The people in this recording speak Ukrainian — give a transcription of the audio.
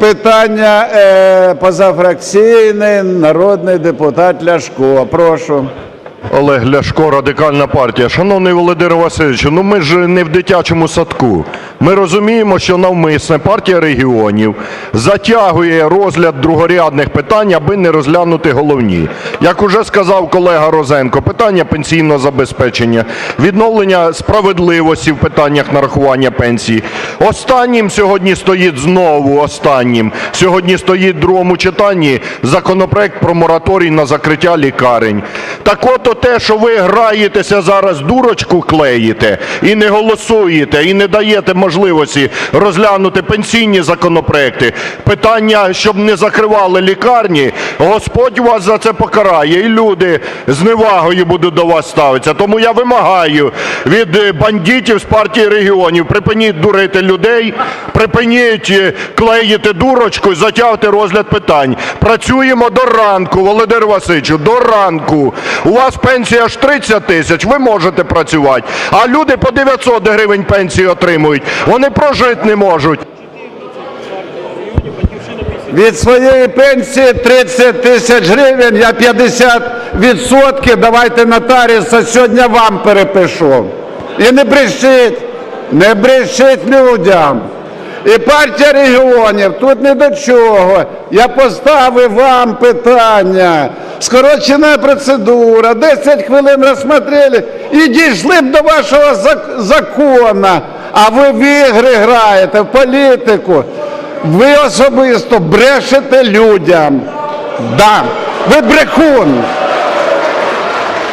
Питання позафракційний народний депутат Ляшко. Прошу. Олег Ляшко, радикальна партія. Шановний Володимир Васильович, ну ми ж не в дитячому садку. Ми розуміємо, що навмисне партія регіонів затягує розгляд другорядних питань, аби не розглянути головні. Як уже сказав колега Розенко, питання пенсійного забезпечення, відновлення справедливості в питаннях нарахування пенсії. Останнім сьогодні стоїть знову останнім. Сьогодні стоїть в другому читанні законопроект про мораторій на закриття лікарень. Так от те, що ви граєтеся зараз, дурочку клеїте і не голосуєте, і не даєте можливості розглянути пенсійні законопроекти, питання, щоб не закривали лікарні, Господь вас за це покарає, і люди з невагою будуть до вас ставитися. Тому я вимагаю від е, бандитів з партії регіонів, припиніть дурити людей, припиніть е, клеїти дурочку і затягувати розгляд питань. Працюємо до ранку, Володимир Васильовичу, до ранку. У вас пенсія аж 30 тисяч, ви можете працювати. А люди по 900 гривень пенсії отримують. Вони прожити не можуть. Від своєї пенсії 30 тисяч гривень, я 50 відсотків, давайте нотаріуса сьогодні вам перепишу. І не брешіть, не брешіть людям. І партія регіонів тут не до чого. Я поставив вам питання. Скорочена процедура, 10 хвилин розсмотрели і дійшли б до вашого закону. А ви в ігри граєте, в політику. Ви особисто брешете людям. Да, ви брехун.